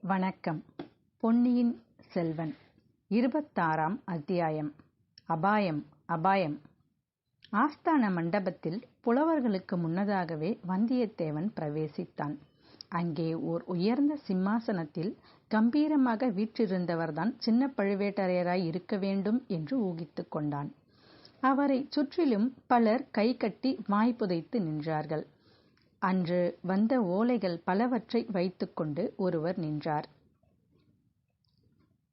வணக்கம். பொன்னியின் செல்வன் இருபத்தாறாம் அத்தியாயம். அபாயம் அபாயம். ஆஸ்தான மண்டபத்தில் புலவர்களுக்கு முன்னதாகவே வந்தியத்தேவன் பிரவேசித்தான். அங்கே ஓர் உயர்ந்த சிம்மாசனத்தில் கம்பீரமாக வீற்றிருந்தவர்தான் சின்ன பழுவேட்டரையராய் இருக்க வேண்டும் என்று ஊகித்துக் கொண்டான். அவரை சுற்றிலும் பலர் கைகட்டி வாய் புதைத்து நின்றார்கள். அன்று வந்த ஓலைகள் பலவற்றை வைத்துக்கொண்டு ஒருவர் நின்றார்.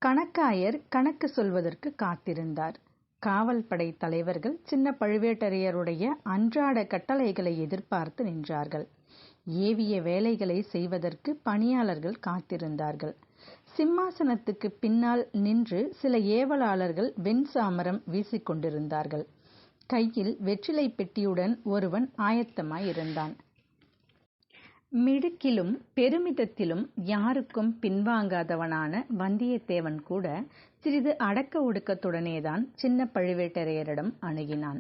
கணக்காயர் கணக்கு சொல்வதற்கு காத்திருந்தார். காவல்படை தலைவர்கள் சின்ன பழுவேட்டரையருடைய அன்றாட கட்டளைகளை எதிர்பார்த்து நின்றார்கள். ஏவிய வேலைகளை செய்வதற்கு பணியாளர்கள் காத்திருந்தார்கள். சிம்மாசனத்துக்கு பின்னால் நின்று சில ஏவலாளர்கள் வெண் சாமரம் வீசிக்கொண்டிருந்தார்கள். கையில் வெற்றிலை பெட்டியுடன் ஒருவன் ஆயத்தமாயிருந்தான் மிடுக்கிலும் பெருமிதத்திலும் யாருக்கும் பின்வாங்காதவனான வந்தியத்தேவன் கூட சிறிது அடக்க ஒடுக்கத்துடனேதான் சின்ன பழுவேட்டரையரிடம் அணுகினான்.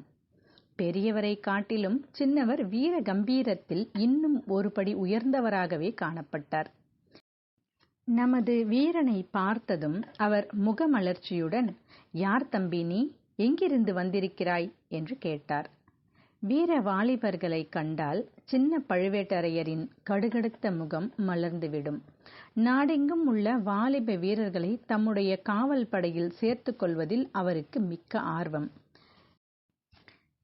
பெரியவரை காட்டிலும் சின்னவர் வீர கம்பீரத்தில் இன்னும் ஒருபடி உயர்ந்தவராகவே காணப்பட்டார். நமது வீரனை பார்த்ததும் அவர் முகமலர்ச்சியுடன் யார் தம்பி நீ எங்கிருந்து வந்திருக்கிறாய்? என்று கேட்டார். வீர வாலிபர்களை கண்டால் சின்ன பழுவேட்டரையரின் கடுகடுத்த முகம் மலர்ந்துவிடும். நாடெங்கும் உள்ள வாலிப வீரர்களை தம்முடைய காவல் படையில் சேர்த்து கொள்வதில் அவருக்கு மிக்க ஆர்வம்.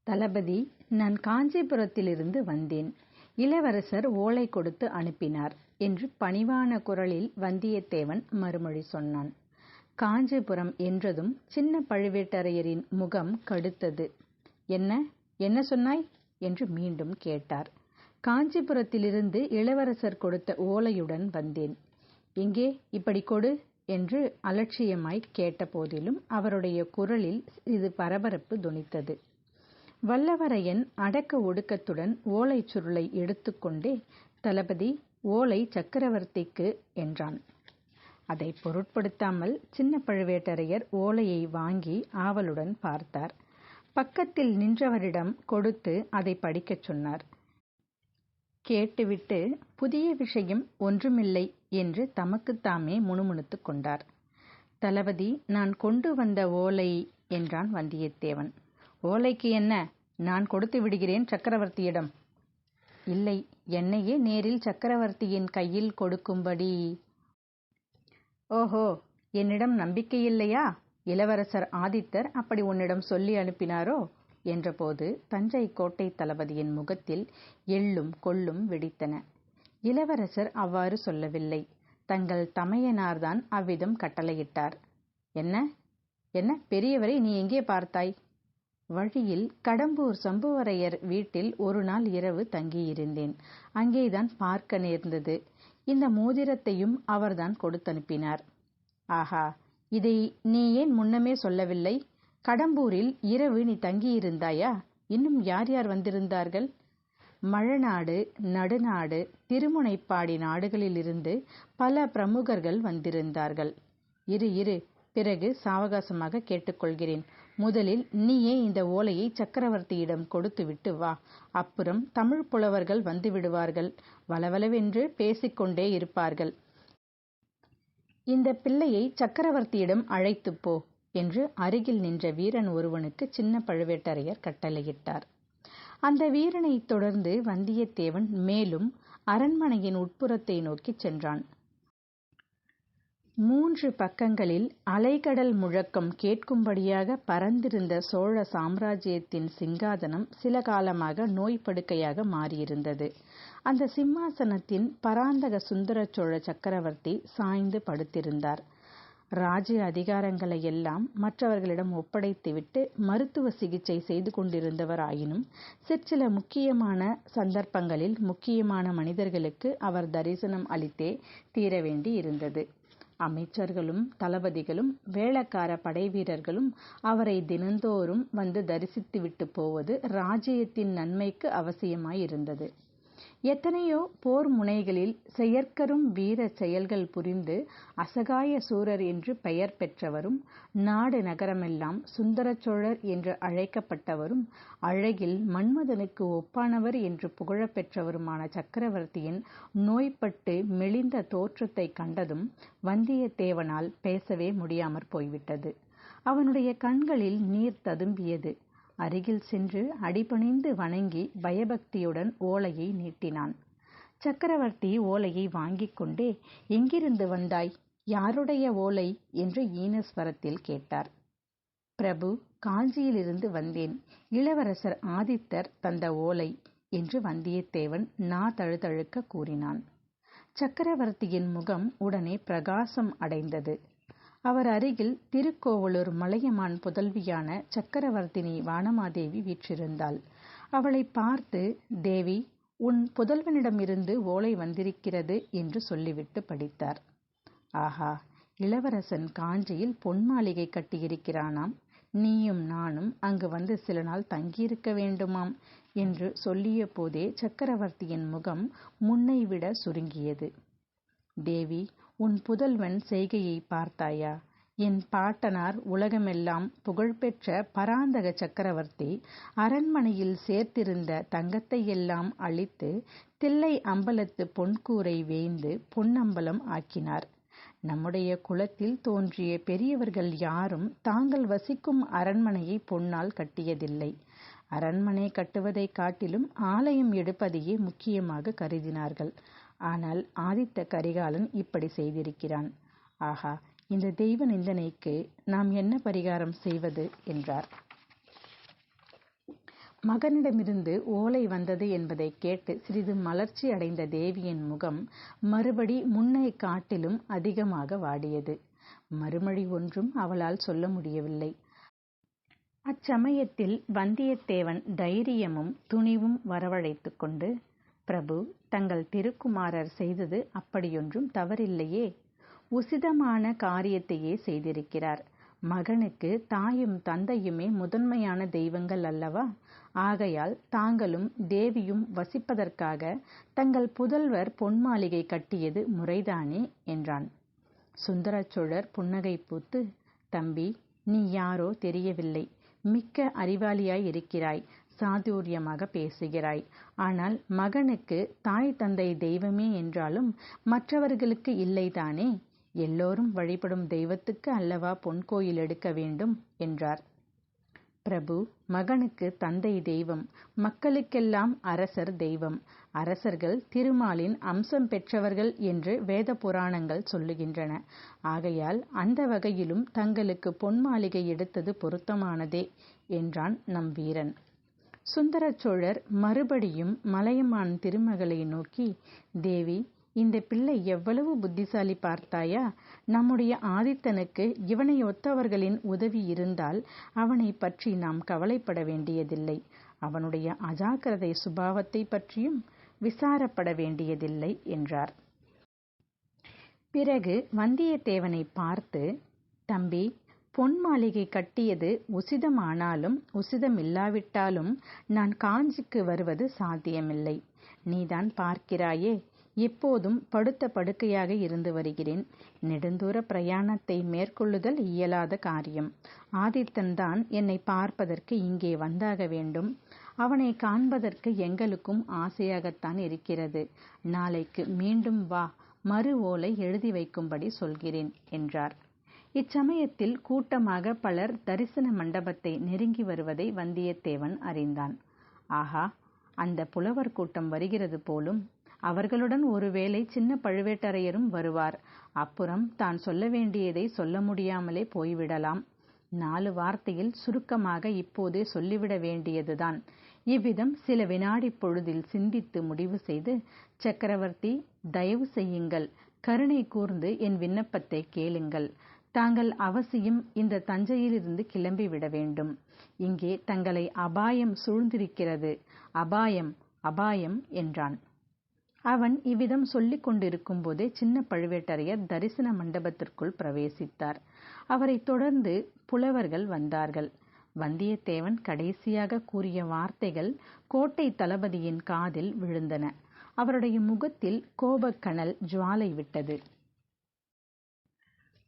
தளபதி நான் காஞ்சிபுரத்திலிருந்து வந்தேன். இளவரசர் ஓலை கொடுத்து அனுப்பினார் என்று பணிவான குரலில் வந்தியத்தேவன் மறுமொழி சொன்னான். காஞ்சிபுரம் என்றதும் சின்ன பழுவேட்டரையரின் முகம் கடுத்தது. என்ன? என்ன சொன்னாய்? என்று மீண்டும் கேட்டார். காஞ்சிபுரத்திலிருந்து இளவரசர் கொடுத்த ஓலையுடன் வந்தேன். எங்கே? இப்படி கொடு என்று அலட்சியமாய் கேட்ட போதிலும் அவருடைய குரலில் இது பரபரப்பு துணித்தது. வல்லவரையன் அடக்க ஒடுக்கத்துடன் ஓலை சுருளை எடுத்துக்கொண்டே தளபதி ஓலை சக்கரவர்த்திக்கு என்றான். அதை பொருட்படுத்தாமல் சின்ன பழுவேட்டரையர் ஓலையை வாங்கி ஆவலுடன் பார்த்தார். பக்கத்தில் நின்றவரிடம் கொடுத்து அதை படிக்கச் சொன்னார். கேட்டுவிட்டு புதிய விஷயம் ஒன்றுமில்லை என்று தமக்குத்தாமே முணுமுணுத்துக் கொண்டார். தளபதி நான் கொண்டு வந்த ஓலை என்றான் வந்தியத்தேவன். ஓலைக்கு என்ன? நான் கொடுத்து விடுகிறேன் சக்கரவர்த்தியிடம். இல்லை என்னையே நேரில் சக்கரவர்த்தியின் கையில் கொடுக்கும்படி. ஓஹோ என்னிடம் நம்பிக்கை இல்லையா? இளவரசர் ஆதித்தர் அப்படி உன்னிடம் சொல்லி அனுப்பினாரோ? என்றபோது தஞ்சை கோட்டை தளபதியின் முகத்தில் எள்ளும் கொள்ளும் வெடித்தன. இளவரசர் அவ்வாறு சொல்லவில்லை. தங்கள் தமையனார்தான் அவ்விதம் கட்டளையிட்டார். என்ன? என்ன? பெரியவரை நீ எங்கே பார்த்தாய்? வழியில் கடம்பூர் சம்புவரையர் வீட்டில் ஒரு நாள் இரவு தங்கியிருந்தேன். அங்கேதான் பார்க்க நேர்ந்தது. இந்த மோதிரத்தையும் அவர்தான் கொடுத்தனுப்பினார். ஆஹா! இதை நீ ஏன் முன்னமே சொல்லவில்லை? கடம்பூரில் இரவு நீ தங்கியிருந்தாயா? இன்னும் யார் யார் வந்திருந்தார்கள்? மழநாடு நடுநாடு திருமுனைப்பாடி நாடுகளிலிருந்து பல பிரமுகர்கள் வந்திருந்தார்கள். இரு இரு. பிறகு சாவகாசமாக கேட்டுக்கொள்கிறேன். முதலில் நீயே இந்த ஓலையை சக்கரவர்த்தியிடம் கொடுத்துவிட்டு வா. அப்புறம் தமிழ் புலவர்கள் வந்து விடுவார்கள். வளவளவென்று பேசிக்கொண்டே இருப்பார்கள். இந்த பிள்ளையை சக்கரவர்த்தியிடம் அழைத்துப் போ என்று அருகில் நின்ற வீரன் ஒருவனுக்கு சின்ன பழுவேட்டரையர் கட்டளையிட்டார். அந்த வீரனைத் தொடர்ந்து வந்தியத்தேவன் மேலும் அரண்மனையின் உட்புறத்தை நோக்கிச் சென்றான். மூன்று பக்கங்களில் அலைகடல் முழக்கம் கேட்கும்படியாக பறந்திருந்த சோழ சாம்ராஜ்யத்தின் சிங்காதனம் சில காலமாக நோய் படுக்கையாக மாறியிருந்தது. அந்த சிம்மாசனத்தின் பராந்தக சுந்தர சோழ சக்கரவர்த்தி சாய்ந்து படுத்திருந்தார். ராஜ்ய அதிகாரங்களை எல்லாம் மற்றவர்களிடம் ஒப்படைத்துவிட்டு மருத்துவ சிகிச்சை செய்து கொண்டிருந்தவராயினும் சிற்சில முக்கியமான சந்தர்ப்பங்களில் முக்கியமான மனிதர்களுக்கு அவர் தரிசனம் அளித்தே தீர வேண்டி இருந்தது அமைச்சர்களும் தளபதிகளும் வேளக்கார படைவீரர்களும் அவரை தினந்தோறும் வந்து தரிசித்துவிட்டு போவது ராஜ்யத்தின் நன்மைக்கு அவசியமாயிருந்தது. எத்தனையோ போர் முனைகளில் செயற்கரும் வீர செயல்கள் புரிந்து அசகாய சூரர் என்று பெயர் பெற்றவரும் நாடு நகரமெல்லாம் சுந்தர சோழர் என்று அழைக்கப்பட்டவரும் அழகில் மன்மதனுக்கு ஒப்பானவர் என்று புகழப்பெற்றவருமான சக்கரவர்த்தியின் நோய்பட்டு மெலிந்த தோற்றத்தை கண்டதும் வந்தியத்தேவனால் பேசவே முடியாமற் போய்விட்டது. அவனுடைய கண்களில் நீர் ததும்பியது. அருகில் சென்று அடிபணிந்து வணங்கி பயபக்தியுடன் ஓலையை நீட்டினான். சக்கரவர்த்தி ஓலையை வாங்கிக் கொண்டே எங்கிருந்து வந்தாய்? யாருடைய ஓலை? என்று ஈனஸ்வரத்தில் கேட்டார். பிரபு காஞ்சியிலிருந்து வந்தேன். இளவரசர் ஆதித்தர் தந்த ஓலை என்று வந்தியத்தேவன் நா தழுதழுக்க கூறினான். சக்கரவர்த்தியின் முகம் உடனே பிரகாசம் அடைந்தது. அவர் அருகில் திருக்கோவலூர் மலையமான் புதல்வியான சக்கரவர்த்தினி வானமாதேவி வீற்றிருந்தாள். அவளை பார்த்து தேவி உன் புதல்வனிடமிருந்து ஓலை வந்திருக்கிறது என்று சொல்லிவிட்டு படித்தார். ஆஹா இளவரசன் காஞ்சியில் பொன் மாளிகை கட்டியிருக்கிறானாம். நீயும் நானும் அங்கு வந்து சில நாள் தங்கியிருக்க வேண்டுமாம் என்று சொல்லிய போதே சக்கரவர்த்தியின் முகம் முன்னைவிட சுருங்கியது. தேவி உன் புதல்வன் செய்கையை பார்த்தாயா? என் பாட்டனார் உலகமெல்லாம் புகழ்பெற்ற பராந்தக சக்கரவர்த்தி அரண்மனையில் சேர்த்திருந்த தங்கத்தையெல்லாம் அழித்து தில்லை அம்பலத்து பொன்கூரை வேய்ந்து பொன்னம்பலம் ஆக்கினார். நம்முடைய குலத்தில் தோன்றிய பெரியவர்கள் யாரும் தாங்கள் வசிக்கும் அரண்மனையை பொன்னால் கட்டியதில்லை. அரண்மனை கட்டுவதைக் காட்டிலும் ஆலயம் எடுப்பதையே முக்கியமாக கருதினார்கள். ஆனால் ஆதித்த கரிகாலன் இப்படி செய்திருக்கிறான். ஆஹா இந்த தெய்வ நிந்தனைக்கு நாம் என்ன பரிகாரம் செய்வது? என்றார். மகனிடமிருந்து ஓலை வந்தது என்பதை கேட்டு சிறிது மலர்ச்சி அடைந்த தேவியின் முகம் மறுபடி முன்னை காட்டிலும் அதிகமாக வாடியது. மறுமொழி ஒன்றும் அவளால் சொல்ல முடியவில்லை. அச்சமயத்தில் வந்தியத்தேவன் தைரியமும் துணிவும் வரவழைத்து கொண்டு பிரபு தங்கள் திருக்குமாரர் செய்தது அப்படியொன்றும் தவறில்லையே. உசிதமான காரியத்தையே செய்திருக்கிறார். மகனுக்கு தாயும் தந்தையுமே முதன்மையான தெய்வங்கள் அல்லவா? ஆகையால் தாங்களும் தேவியும் வசிப்பதற்காக தங்கள் புதல்வர் பொன் மாளிகை கட்டியது முறைதானே என்றான். சுந்தரச்சோழர் புன்னகை பூத்து தம்பி நீ யாரோ தெரியவில்லை. மிக்க அறிவாளியாய் இருக்கிறாய். சாதுரியமாக பேசுகிறாய். ஆனால் மகனுக்கு தாய் தந்தை தெய்வமே என்றாலும் மற்றவர்களுக்கு இல்லைதானே எல்லோரும் வழிபடும் தெய்வத்துக்கு அல்லவா பொன் கோயில் எடுக்க வேண்டும்? என்றார். பிரபு மகனுக்கு தந்தை தெய்வம் மக்களுக்கெல்லாம் அரசர் தெய்வம். அரசர்கள் திருமாலின் அம்சம் பெற்றவர்கள் என்று வேத புராணங்கள் சொல்லுகின்றன. ஆகையால் அந்த வகையிலும் தங்களுக்கு பொன் மாளிகை எடுத்தது பொருத்தமானதே என்றான் நம் வீரன். சுந்தரச்சோழர் மறுபடியும் மலையமான் திருமகளை நோக்கி தேவி இந்த பிள்ளை எவ்வளவு புத்திசாலி பார்த்தாயா? நம்முடைய ஆதித்தனுக்கு இவனை ஒத்தவர்களின் உதவி இருந்தால் அவனை பற்றி நாம் கவலைப்பட வேண்டியதில்லை. அவனுடைய அஜாக்கிரதை சுபாவத்தை பற்றியும் விசாரப்பட வேண்டியதில்லை என்றார். பிறகு வந்தியத்தேவனை பார்த்து தம்பி பொன் மாளிகை கட்டியது உசிதமானாலும் உசிதமில்லாவிட்டாலும் நான் காஞ்சிக்கு வருவது சாத்தியமில்லை. நீதான் பார்க்கிறாயே எப்போதும் படுத்த படுக்கையாக இருந்து வருகிறேன். நெடுந்தூர பிரயாணத்தை மேற்கொள்ளுதல் இயலாத காரியம். ஆதித்தன்தான் என்னை பார்ப்பதற்கு இங்கே வந்தாக வேண்டும். அவனை காண்பதற்கு எங்களுக்கும் ஆசையாகத்தான் இருக்கிறது. நாளைக்கு மீண்டும் வா மறு ஓலை எழுதி வைக்கும்படி சொல்கிறேன் என்றார். இச்சமயத்தில் கூட்டமாக பலர் தரிசன மண்டபத்தை நெருங்கி வருவதை வந்தியத்தேவன் அறிந்தான். ஆஹா அந்த புலவர் கூட்டம் வருகிறது போலும் அவர்களுடன் ஒருவேளை சின்ன பழுவேட்டரையரும் வருவார். அப்புறம் தான் சொல்ல வேண்டியதை சொல்ல முடியாமலே போய்விடலாம். நாலு வார்த்தையில் சுருக்கமாக இப்போதே சொல்லிவிட வேண்டியதுதான். இவ்விதம் சில வினாடி பொழுதில் சிந்தித்து முடிவு செய்து சக்கரவர்த்தி தயவு செய்யுங்கள். கருணை கூர்ந்து என் விண்ணப்பத்தை கேளுங்கள். தாங்கள் அவசியம் இந்த தஞ்சையிலிருந்து கிளம்பி விட வேண்டும். இங்கே தங்களை அபாயம் சூழ்ந்திருக்கிறது. அபாயம் அபாயம் என்றான். அவன் இவ்விதம் சொல்லிக் கொண்டிருக்கும் போதே சின்ன பழுவேட்டரையர் தரிசன மண்டபத்திற்குள் பிரவேசித்தார். அவரை தொடர்ந்து புலவர்கள் வந்தார்கள். வந்தியத்தேவன் கடைசியாக கூறிய வார்த்தைகள் கோட்டை தளபதியின் காதில் விழுந்தன. அவருடைய முகத்தில் கோபக்கனல் ஜுவாலை விட்டது.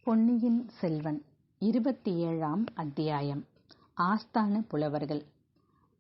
பொன்னியின் செல்வன் இருபத்தி ஏழாம் அத்தியாயம். ஆஸ்தான புலவர்கள்.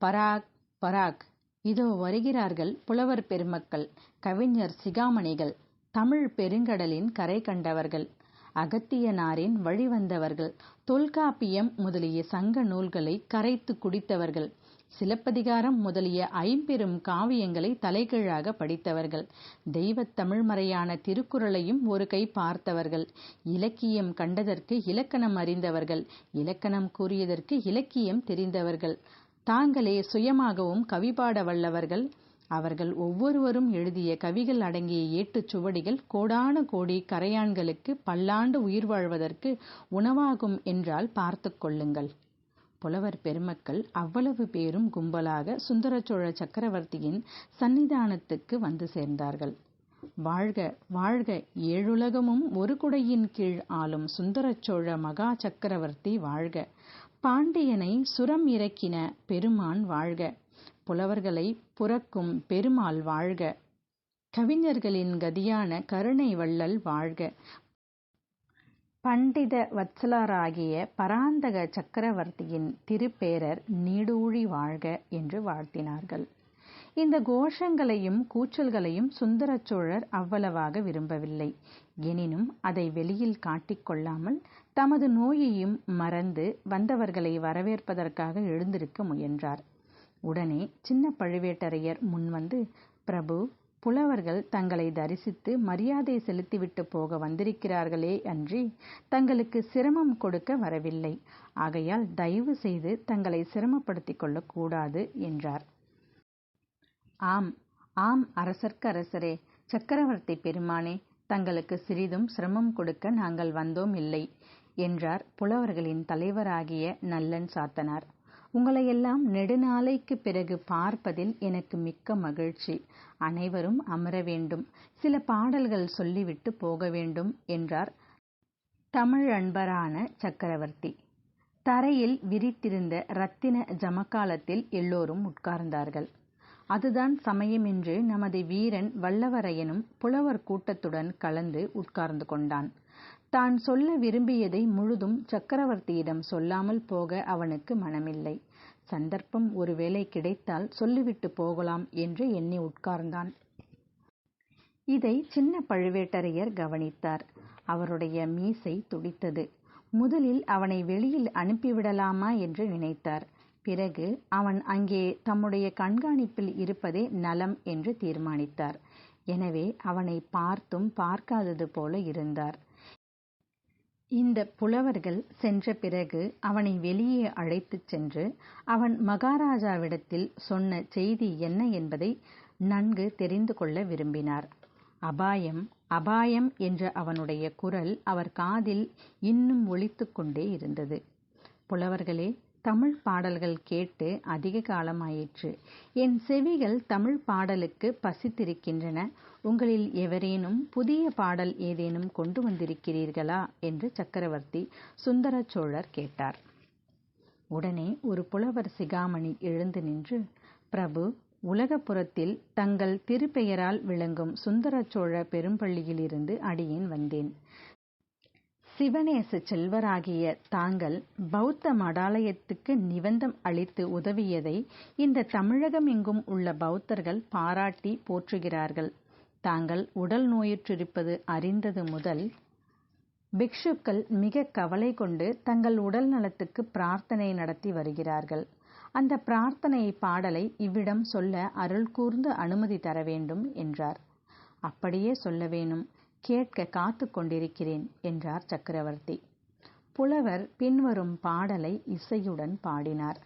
பராக் பராக். இதோ வருகிறார்கள் புலவர் பெருமக்கள் கவிஞர் சிகாமணிகள் தமிழ் பெருங்கடலின் கரை கண்டவர்கள் அகத்தியனாரின் வழிவந்தவர்கள் தொல்காப்பியம் முதலிய சங்க நூல்களை கரைத்து குடித்தவர்கள் சிலப்பதிகாரம் முதலிய ஐம்பெரும் காவியங்களை தலைகீழாக படித்தவர்கள். தெய்வத் தமிழ்மறையான திருக்குறளையும் ஒரு கை பார்த்தவர்கள். இலக்கியம் கண்டதற்கு இலக்கணம் அறிந்தவர்கள். இலக்கணம் கூறியதற்கு இலக்கியம் தெரிந்தவர்கள். தாங்களே சுயமாகவும் கவி பாட வல்லவர்கள். அவர்கள் ஒவ்வொருவரும் எழுதிய கவிகள் அடங்கிய ஏட்டுச் சுவடிகள் கோடான கோடி கரையான்களுக்கு பல்லாண்டு உயிர் வாழ்வதற்கு உணவாகும் என்றால் பார்த்துக் கொள்ளுங்கள். புலவர் பெருமக்கள் அவ்வளவு பேரும் கும்பலாக சுந்தரச்சோழ சக்கரவர்த்தியின் சன்னிதானத்துக்கு வந்து சேர்ந்தார்கள். வாழ்க வாழ்க ஏழுலகமும் ஒரு குடையின் கீழ் ஆளும் சுந்தரச்சோழ மகா சக்கரவர்த்தி வாழ்க. பாண்டியனை சுரம் இறக்கின பெருமான் வாழ்க. புலவர்களை புறக்கும் பெருமாள் வாழ்க. கவிஞர்களின் கதியான கருணை வள்ளல் வாழ்க. பண்டித வத்சலராகிய பராந்தக சக்கரவர்த்தியின் திருப்பேரர் நீடூழி வாழ்க என்று வாழ்த்தினார்கள். இந்த கோஷங்களையும் கூச்சல்களையும் சுந்தர சோழர் அவ்வளவாக விரும்பவில்லை. எனினும் அதை வெளியில் காட்டிக்கொள்ளாமல் தமது நோயையும் மறந்து வந்தவர்களை வரவேற்பதற்காக எழுந்திருக்க முயன்றார். உடனே சின்ன பழுவேட்டரையர் முன்வந்து பிரபு புலவர்கள் தங்களை தரிசித்து மரியாதை செலுத்திவிட்டு போக வந்திருக்கிறார்களே அன்றி தங்களுக்கு சிரமம் கொடுக்க வரவில்லை. ஆகையால் தயவு செய்து தங்களை சிரமப்படுத்திக் கொள்ளக்கூடாது என்றார். ஆம் ஆம் அரசர்க்கு அரசரே சக்கரவர்த்தி பெருமானே தங்களுக்கு சிறிதும் சிரமம் கொடுக்க நாங்கள் வந்தோம் இல்லை என்றார் புலவர்களின் தலைவராகிய நல்லன் சாத்தனார். உங்களையெல்லாம் நெடுநாளைக்கு பிறகு பார்ப்பதில் எனக்கு மிக்க மகிழ்ச்சி. அனைவரும் அமர வேண்டும். சில பாடல்கள் சொல்லிவிட்டு போக வேண்டும் என்றார் தமிழ் அன்பரான சக்கரவர்த்தி. தரையில் விரித்திருந்த ரத்தின ஜமக்காலத்தில் எல்லோரும் உட்கார்ந்தார்கள். அதுதான் சமயமென்று நமது வீரன் வல்லவரையனும் புலவர் கூட்டத்துடன் கலந்து உட்கார்ந்து கொண்டான். தான் சொல்ல விரும்பியதை முழுதும் சக்கரவர்த்தியிடம் சொல்லாமல் போக அவனுக்கு மனமில்லை. சந்தர்ப்பம் ஒருவேளை கிடைத்தால் சொல்லிவிட்டு போகலாம் என்று எண்ணி உட்கார்ந்தான். இதை சின்ன பழுவேட்டரையர் கவனித்தார். அவருடைய மீசை துடித்தது. முதலில் அவனை வெளியில் அனுப்பிவிடலாமா என்று நினைத்தார். பிறகு அவன் அங்கே தம்முடைய கண்காணிப்பில் இருப்பதே நலம் என்று தீர்மானித்தார். எனவே அவனை பார்த்தும் பார்க்காதது போல இருந்தார். இந்த புலவர்கள் சென்ற பிறகு அவனை வெளியே அழைத்துச் சென்று அவன் மகாராஜாவிடத்தில் சொன்ன செய்தி என்ன என்பதை நன்கு தெரிந்து கொள்ள விரும்பினார். அபாயம் அபாயம் என்ற அவனுடைய குரல் அவர் காதில் இன்னும் ஒழித்து கொண்டே இருந்தது. புலவர்களே தமிழ் பாடல்கள் கேட்டு அதிக காலமாயிற்று. என் செவிகள் தமிழ் பாடலுக்கு பசித்திருக்கின்றன. உங்களில் எவரேனும் புதிய பாடல் ஏதேனும் கொண்டு வந்திருக்கிறீர்களா? என்று சக்கரவர்த்தி சுந்தர சோழர் கேட்டார். உடனே ஒரு புலவர் சிகாமணி எழுந்து நின்று பிரபு உலகப்புறத்தில் தங்கள் திருப்பெயரால் விளங்கும் சுந்தர சோழ பெரும்பள்ளியிலிருந்து அடியேன் வந்தேன். சிவநேச செல்வராகிய தாங்கள் பௌத்த மடாலயத்துக்கு நிபந்தம் அளித்து உதவியதை இந்த தமிழகம் எங்கும் உள்ள பௌத்தர்கள் பாராட்டி போற்றுகிறார்கள். தாங்கள் உடல் நோயுற்றிருப்பது அறிந்தது முதல் பிக்ஷுக்கள் மிக கவலை கொண்டு தங்கள் உடல் நலத்துக்கு பிரார்த்தனை நடத்தி வருகிறார்கள். அந்த பிரார்த்தனை பாடலை இவ்விடம் சொல்ல அருள் கூர்ந்து அனுமதி தர வேண்டும் என்றார். அப்படியே சொல்ல வேணும் கேட்க காத்து கொண்டிருக்கிறேன் என்றார் சக்கரவர்த்தி. புலவர் பின்வரும் பாடலை இசையுடன் பாடினார்.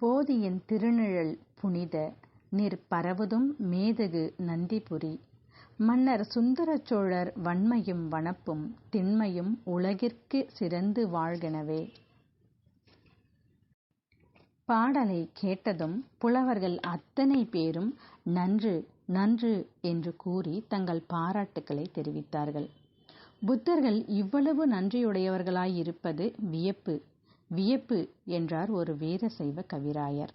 போதியின் திருநிழல் புனித நிற் பரவதும் மேதகு நந்திபுரி. மன்னர் சுந்தர சோழர் வன்மையும் வனப்பும் திண்மையும் உலகிற்கு சிறந்து வாழ்கெனவே. பாடலை கேட்டதும் புலவர்கள் அத்தனை பேரும் நன்று நன்று என்று கூறி தங்கள் பாராட்டுக்களை தெரிவித்தார்கள். புத்தர்கள் இவ்வளவு நன்றியுடையவர்களாயிருப்பது வியப்பு வியப்பு என்றார் ஒரு வீரசைவ கவிராயர்.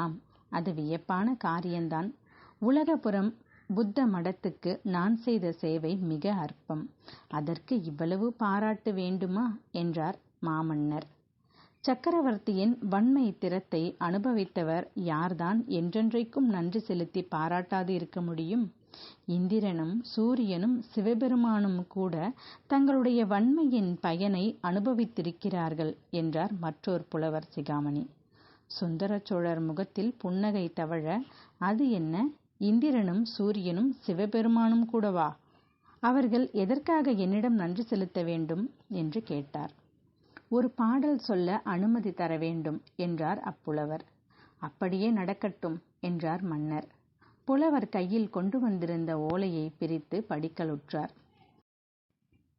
ஆம் அது வியப்பான காரியம்தான் உலகபுரம் புத்த மடத்துக்கு நான் செய்த சேவை மிக அற்பம். அதற்கு இவ்வளவு பாராட்டு வேண்டுமா? என்றார் மாமன்னர். சக்கரவர்த்தியின் வன்மை திறத்தை அனுபவித்தவர் யார்தான்? என்றென்றைக்கும் நன்றி செலுத்தி பாராட்டாது இருக்க முடியும். இந்திரனும் சூரியனும் சிவபெருமானும் கூட தங்களுடைய வன்மையின் பயனை அனுபவித்திருக்கிறார்கள் என்றார் மற்றொரு புலவர் சிகாமணி. சுந்தர சோழர் முகத்தில் புன்னகை தவழ அது என்ன? இந்திரனும் சூரியனும் சிவபெருமானும் கூடவா? அவர்கள் எதற்காக என்னிடம் நன்றி செலுத்த வேண்டும்? என்று கேட்டார். ஒரு பாடல் சொல்ல அனுமதி தர வேண்டும் என்றார் அப்புலவர். அப்படியே நடக்கட்டும் என்றார் மன்னர். புலவர் கையில் கொண்டு வந்திருந்த ஓலையை பிரித்து படிக்கலுற்றார்.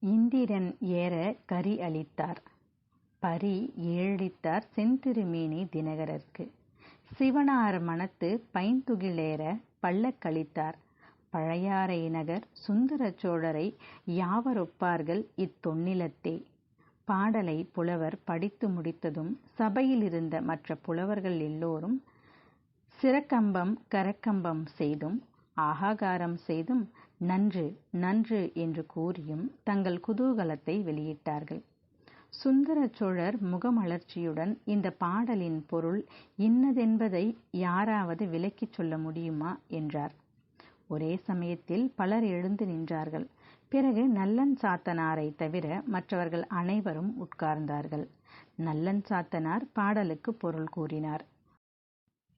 இந்திரன் ஏற கரி அளித்தார். பரி ஏழித்தார் செந்திருமேனி தினகரர்க்கு. சிவனார் மனத்து பைந்துகிலேற பள்ளக்களித்தார் பழையாறை நகர் சுந்தர சோழரை யாவரொப்பார்கள் இத்தொன்னிலத்தே பாடலை புலவர் படித்து முடித்ததும் சபையில் இருந்த மற்ற புலவர்கள் எல்லோரும் சிறக்கம்பம் கரக்கம்பம் செய்தும் ஆகாகாரம் செய்தும் நன்று நன்று என்று கூறியும் தங்கள் குதூகலத்தை வெளியிட்டார்கள். சுந்தர சோழர் முகமலர்ச்சியுடன் இந்த பாடலின் பொருள் இன்னதென்பதை யாராவது விலக்கிச் சொல்ல முடியுமா? என்றார். ஒரே சமயத்தில் பலர் எழுந்து நின்றார்கள். பிறகு நல்லன் சாத்தனாரை தவிர மற்றவர்கள் அனைவரும் உட்கார்ந்தார்கள். நல்லன் சாத்தனார் பாடலுக்கு பொருள் கூறினார்.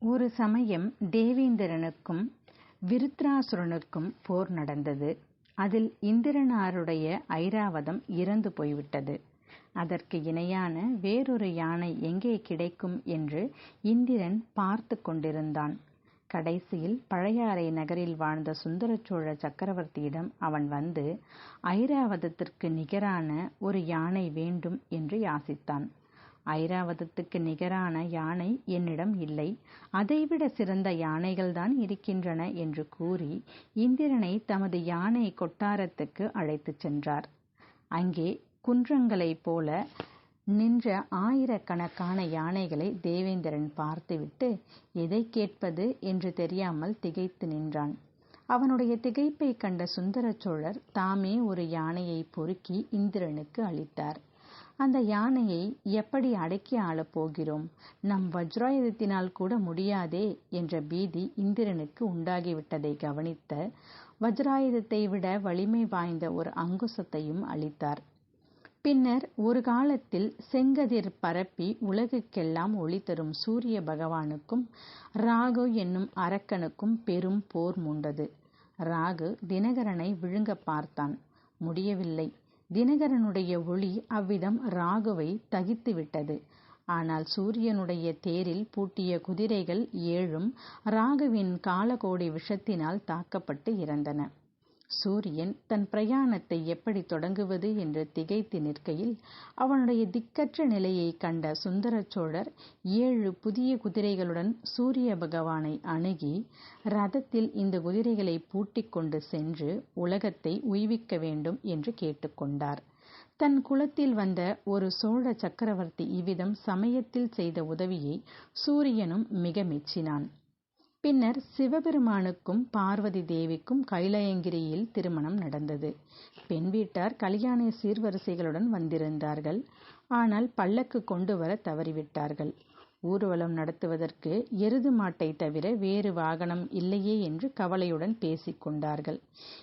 ஒரு சமயம் தேவேந்திரனுக்கும் விருத்ராசுரனுக்கும் போர் நடந்தது. அதில் இந்திரனாருடைய ஐராவதம் இறந்து போய்விட்டது. அதற்கு இணையான வேறொரு யானை எங்கே கிடைக்கும் என்று இந்திரன் பார்த்து கொண்டிருந்தான். கடைசியில் பழையாறை நகரில் வாழ்ந்த சுந்தர சோழ சக்கரவர்த்தியிடம் அவன் வந்து ஐராவதத்திற்கு நிகரான ஒரு யானை வேண்டும் என்று யாசித்தான். ஐராவதத்துக்கு நிகரான யானை என்னிடம் இல்லை. அதைவிட சிறந்த யானைகள்தான் இருக்கின்றன என்று கூறி இந்திரனை தமது யானை கொட்டாரத்துக்கு அழைத்துச் சென்றார். அங்கே குன்றங்களைப் போல நின்ற ஆயிரக்கணக்கான யானைகளை தேவேந்திரன் பார்த்துவிட்டு எதை கேட்பது? என்று தெரியாமல் திகைத்து நின்றான். அவனுடைய திகைப்பை கண்ட சுந்தர சோழர் தாமே ஒரு யானையை பொறுக்கி இந்திரனுக்கு அளித்தார். அந்த யானையை எப்படி அடக்கி ஆளப் போகிறோம்? நம் வஜ்ராயுதத்தினால் கூட முடியாதே என்ற பீதி இந்திரனுக்கு உண்டாகிவிட்டதை கவனித்த வஜ்ராயுதத்தை விட வலிமை வாய்ந்த ஒரு அங்குசத்தையும் அளித்தார். பின்னர் ஒரு காலத்தில் செங்கதிர் பரப்பி உலகுக்கெல்லாம் ஒளி தரும் சூரிய பகவானுக்கும் ராகு என்னும் அரக்கனுக்கும் பெரும் போர் மூண்டது. ராகு தினகரனை விழுங்க பார்த்தான். முடியவில்லை. தினகரனுடைய ஒளி அவ்விதம் ராகுவை தகித்துவிட்டது. ஆனால் சூரியனுடைய தேரில் பூட்டிய குதிரைகள் ஏழும் ராகுவின் காலகோடி விஷத்தினால் தாக்கப்பட்டு இறந்தன. சூரியன் தன் பிரயாணத்தை எப்படி தொடங்குவது என்று திகைத்து நிற்கையில் அவனுடைய திக்கற்ற நிலையை கண்ட சுந்தர சோழர் ஏழு புதிய குதிரைகளுடன் சூரிய பகவானை அணுகி ரதத்தில் இந்த குதிரைகளை பூட்டிக் கொண்டு சென்று உலகத்தை உய்விக்க வேண்டும் என்று கேட்டுக்கொண்டார் தன் குலத்தில் வந்த ஒரு சோழ சக்கரவர்த்தி இவ்விதம் சமயத்தில் செய்த உதவியை சூரியனும் மிக மெச்சினான். பின்னர் சிவபெருமானுக்கும் பார்வதி தேவிக்கும் கைலயங்கிரியில் திருமணம் நடந்தது. பெண் வீட்டார் கல்யாண சீர்வரிசைகளுடன் வந்திருந்தார்கள். ஆனால் பல்லக்கு கொண்டு வர தவறிவிட்டார்கள். ஊர்வலம் நடத்துவதற்கு எருது மாட்டை தவிர வேறு வாகனம் இல்லையே என்று கவலையுடன் பேசிக் கொண்டார்கள்.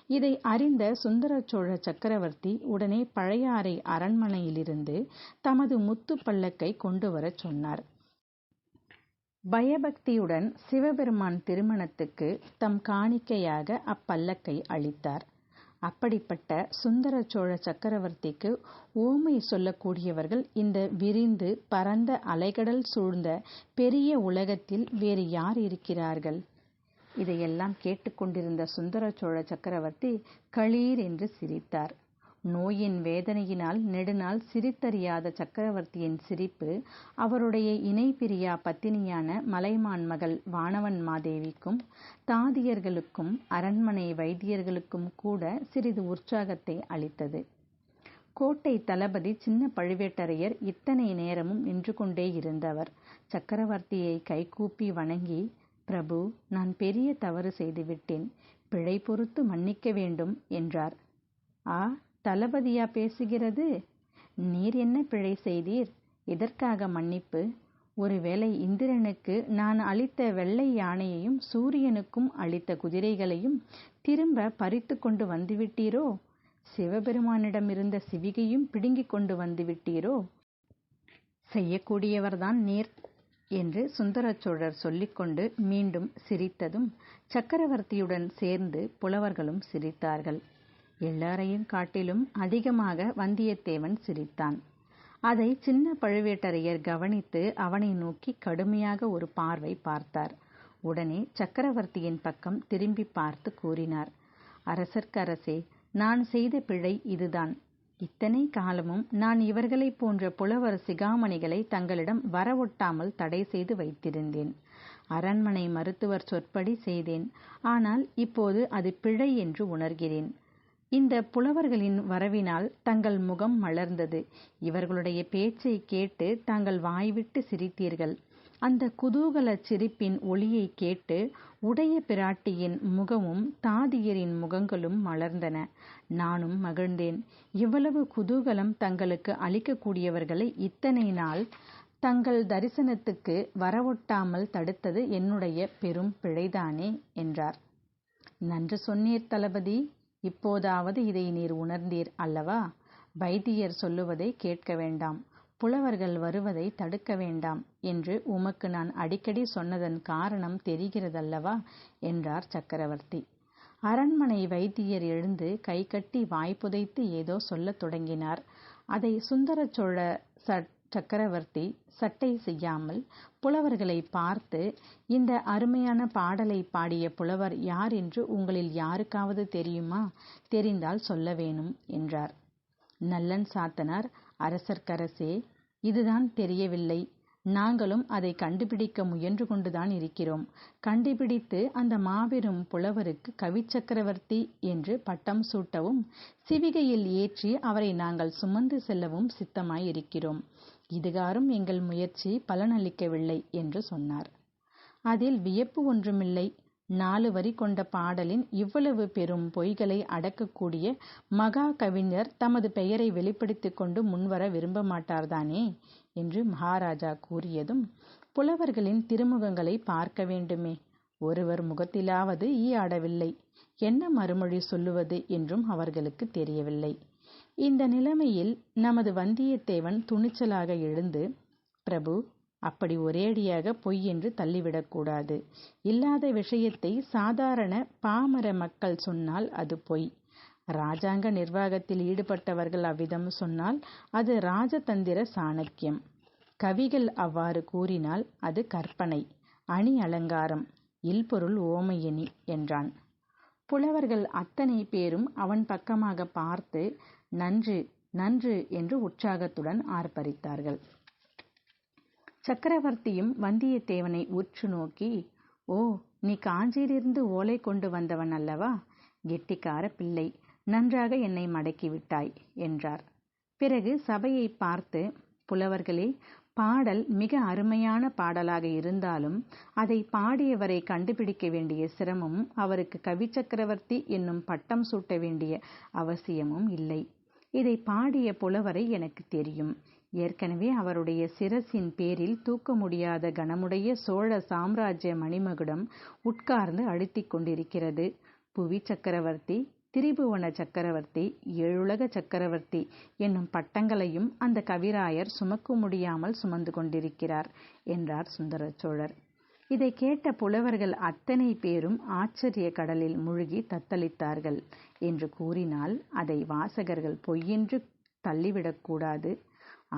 இதை அறிந்த சுந்தர சோழ சக்கரவர்த்தி உடனே பழையாறை அரண்மனையிலிருந்து தமது முத்து பல்லக்கை கொண்டு வரச் சொன்னார். பயபக்தியுடன் சிவபெருமான் திருமணத்துக்கு தம் காணிக்கையாக அப்பல்லக்கை அளித்தார். அப்படிப்பட்ட சுந்தர சோழ சக்கரவர்த்திக்கு ஓமை சொல்லக்கூடியவர்கள் இந்த விரிந்து பரந்த அலைகடல் சூழ்ந்த பெரிய உலகத்தில் வேறு யார் இருக்கிறார்கள்? இதையெல்லாம் கேட்டுக்கொண்டிருந்த சுந்தர சோழ சக்கரவர்த்தி களீர் என்று சிரித்தார். நோயின் வேதனையினால் நெடுநாள் சிரித்தறியாத சக்கரவர்த்தியின் சிரிப்பு அவருடைய இணை பிரியா பத்தினியான மலைமான் மகள் வானவன் மாதேவிக்கும் தாதியர்களுக்கும் அரண்மனை வைத்தியர்களுக்கும் கூட சிறிது உற்சாகத்தை அளித்தது. கோட்டை தளபதி சின்ன பழுவேட்டரையர் இத்தனை நேரமும் நின்று கொண்டே இருந்தவர். சக்கரவர்த்தியை கைகூப்பி வணங்கி பிரபு நான் பெரிய தவறு செய்துவிட்டேன் பிழை பொறுத்து மன்னிக்க வேண்டும் என்றார். ஆ தளபதியா பேசுகிறது? நீர் என்ன பிழை செய்தீர்? எதற்காக மன்னிப்பு? ஒருவேளை இந்திரனுக்கு நான் அளித்த வெள்ளை யானையையும் சூரியனுக்கும் அளித்த குதிரைகளையும் திரும்ப பறித்து கொண்டு வந்துவிட்டீரோ? சிவபெருமானிடமிருந்த சிவிகையும் பிடுங்கிக் கொண்டு வந்துவிட்டீரோ? செய்யக்கூடியவர்தான் நீர் என்று சுந்தரச்சோழர் சொல்லிக்கொண்டு மீண்டும் சிரித்ததும் சக்கரவர்த்தியுடன் சேர்ந்து புலவர்களும் சிரித்தார்கள். எல்லாரையும் காட்டிலும் அதிகமாக வந்தியத்தேவன் சிரித்தான். அதை சின்ன பழுவேட்டரையர் கவனித்து அவனை நோக்கி கடுமையாக ஒரு பார்வை பார்த்தார். உடனே சக்கரவர்த்தியின் பக்கம் திரும்பி பார்த்து கூறினார் அரசர்க்கரசே நான் செய்த பிழை இதுதான். இத்தனை காலமும் நான் இவர்களைப் போன்ற புலவர் சிகாமணிகளை தங்களிடம் வரவொட்டாமல் தடை செய்து வைத்திருந்தேன். அரண்மனை மருத்துவர் சொற்படி செய்தேன். ஆனால் இப்போது அது பிழை என்று உணர்கிறேன். இந்த புலவர்களின் வரவினால் தங்கள் முகம் மலர்ந்தது. இவர்களுடைய பேச்சை கேட்டு தாங்கள் வாய்விட்டு சிரித்தீர்கள். அந்த குதூகல சிரிப்பின் ஒளியை கேட்டு உடைய பிராட்டியின் முகமும் தாதியரின் முகங்களும் மலர்ந்தன. நானும் மகிழ்ந்தேன். இவ்வளவு குதூகலம் தங்களுக்கு அளிக்கக்கூடியவர்களை இத்தனை நாள் தங்கள் தரிசனத்துக்கு வரவொட்டாமல் தடுத்தது என்னுடைய பெரும் பிழைதானே என்றார். நன்று சொன்னீர் தளபதி. இப்போதாவது இதை நீர் உணர்ந்தீர் அல்லவா? வைத்தியர் சொல்லுவதை கேட்க வேண்டாம். புலவர்கள் வருவதை தடுக்க வேண்டாம் என்று உமக்கு நான் அடிக்கடி சொன்னதன் காரணம் தெரிகிறதல்லவா? என்றார் சக்கரவர்த்தி. அரண்மனை வைத்தியர் எழுந்து கைகட்டி வாய்ப்புதைத்து ஏதோ சொல்லத் தொடங்கினார். அதை சுந்தர சோழ சக்கரவர்த்தி சட்டை செய்யாமல் புலவர்களை பார்த்து இந்த அருமையான பாடலை பாடிய புலவர் யார் என்று உங்களில் யாருக்காவது தெரியுமா? தெரிந்தால் சொல்ல வேணும் என்றார். நல்லன் சாத்தனார் அரசர்க்கரசே இதுதான் தெரியவில்லை. நாங்களும் அதை கண்டுபிடிக்க முயன்று கொண்டுதான் இருக்கிறோம். கண்டுபிடித்து அந்த மாபெரும் புலவருக்கு கவிச்சக்கரவர்த்தி என்று பட்டம் சூட்டவும் சிவிகையில் ஏற்றி அவரை நாங்கள் சுமந்து செல்லவும் சித்தமாய் இதுகாறும் இதுகாரும் எங்கள் முயற்சி பலனளிக்கவில்லை என்று சொன்னார். அதில் வியப்பு ஒன்றுமில்லை. நாலு வரி கொண்ட பாடலின் இவ்வளவு பெரும் பொய்களை அடக்கக்கூடிய மகா கவிஞர் தமது பெயரை வெளிப்படுத்திக் கொண்டு முன்வர விரும்ப மாட்டார்தானே? என்று மகாராஜா கூறியதும் புலவர்களின் திருமுகங்களை பார்க்க வேண்டுமே. ஒருவர் முகத்திலாவது ஈ ஆடவில்லை. என்ன மறுமொழி சொல்லுவது என்றும் அவர்களுக்கு தெரியவில்லை. இந்த நிலைமையில் நமது வந்தியத்தேவன் துணிச்சலாக எழுந்து பிரபு அப்படி ஒரேடியாக பொய் என்று தள்ளிவிடக்கூடாது. இல்லாத விஷயத்தை சாதாரண பாமர மக்கள் சொன்னால் அது பொய். ராஜாங்க நிர்வாகத்தில் ஈடுபட்டவர்கள் அவ்விதம் சொன்னால் அது ராஜதந்திர சாணக்கியம். கவிகள் அவ்வாறு கூறினால் அது கற்பனை. அணி அலங்காரம். இல்பொருள் ஓமையணி என்றான். புலவர்கள் அத்தனை பேரும் அவன் பக்கமாக பார்த்து நன்று நன்று என்று உற்சாகத்துடன் ஆர்ப்பரித்தார்கள். சக்கரவர்த்தியும் வந்தியத்தேவனை உற்று நோக்கி ஓ நீ காஞ்சியிலிருந்து ஓலை கொண்டு வந்தவன் அல்லவா? கெட்டிக்கார பிள்ளை நன்றாக என்னை மடக்கி விட்டாய் என்றார். பிறகு சபையை பார்த்து புலவர்களே பாடல் மிக அருமையான பாடலாக இருந்தாலும் அதை பாடியவரை கண்டுபிடிக்க வேண்டிய சிரமமும் அவருக்கு கவிச்சக்கரவர்த்தி என்னும் பட்டம் சூட்ட வேண்டிய அவசியமும் இல்லை. இதை பாடிய புலவரை எனக்கு தெரியும். ஏற்கனவே அவருடைய சிரசின் பேரில் தூக்க முடியாத கனமுடைய சோழ சாம்ராஜ்ய மணிமகுடம் உட்கார்ந்து அழுத்திக் கொண்டிருக்கிறது. புவி சக்கரவர்த்தி திரிபுவன சக்கரவர்த்தி ஏழுலக சக்கரவர்த்தி என்னும் பட்டங்களையும் அந்த கவிராயர் சுமக்க முடியாமல் சுமந்து கொண்டிருக்கிறார் என்றார் சுந்தர சோழர் இதை கேட்ட புலவர்கள் அத்தனை பேரும் ஆச்சரிய கடலில் முழுகி தத்தளித்தார்கள் என்று கூறினால் அதை வாசகர்கள் பொய்யென்று தள்ளிவிடக்கூடாது.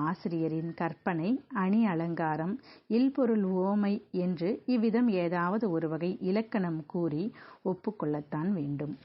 ஆசிரியரின் கற்பனை அணி அலங்காரம் இல்பொருள் ஓமை என்று இவ்விதம் ஏதாவது ஒரு வகை இலக்கணம் கூறி ஒப்புக்கொள்ளத்தான் வேண்டும்.